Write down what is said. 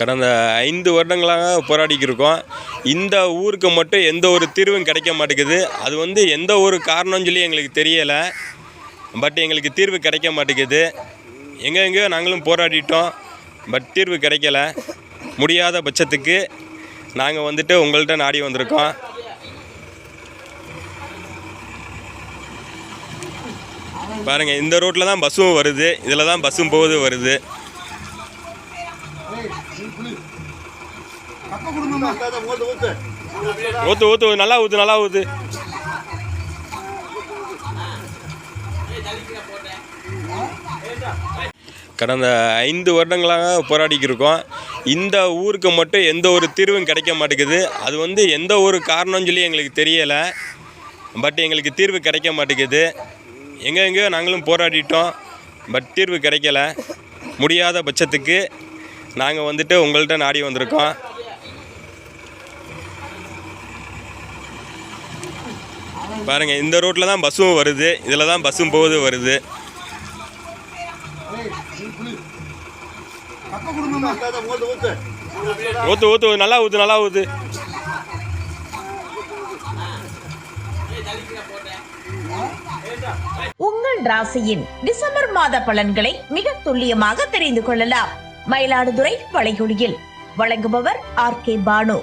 கடந்த ஐந்து வருடங்களாக போராடிக்கிருக்கோம். இருக்கோம் இந்த ஊருக்கு மட்டும் எந்த ஒரு தீர்வும் கிடைக்க மாட்டேங்குது. அது வந்து எந்த ஒரு காரணம் சொல்லி எங்களுக்கு தெரியலை. பட் எங்களுக்கு தீர்வு கிடைக்க மாட்டேங்குது. எங்கே எங்கேயோ நாங்களும் போராடிட்டோம். பட் தீர்வு கிடைக்கல. முடியாத பட்சத்துக்கு நாங்கள் வந்துட்டு உங்கள்கிட்ட நாடி வந்திருக்கோம். பாருங்கள் இந்த ரோட்டில் தான் பஸ்ஸும் வருது. இதில் தான் பஸ்ஸும் போகுது வருது. ஊத்து ஊற்று நல்லா ஊத்து நல்லா ஊத்து. கடந்த ஐந்து வருடங்களாக போராடிக்கிட்டு இருக்கோம். இந்த ஊருக்கு மட்டும் எந்த ஒரு தீர்வும் கிடைக்க மாட்டேங்குது. அது வந்து எந்த ஒரு காரணம் சொல்லி எங்களுக்கு தெரியலை. பட் எங்களுக்கு தீர்வு கிடைக்க மாட்டேங்குது. எங்கே எங்கேயோ நாங்களும் போராடிட்டோம். பட் தீர்வு கிடைக்கல. முடியாத பட்சத்துக்கு நாங்கள் வந்துட்டு உங்கள்கிட்ட நாடி வந்திருக்கோம். பாருங்கள் இந்த ரோட்டில் தான் பஸ்ஸும் வருது. இதில் தான் பஸ்ஸும் போகுது வருது. ஊற்று ஊத்து. நல்லா ஊத்து நல்லா ஊத்து. உங்கள் ராசியின் டிசம்பர் மாத பலன்களை மிக துல்லியமாக தெரிந்து கொள்ளலாம். மயிலாடுதுறை வளைகுடியில். வழங்குபவர் ஆர் கே பானு.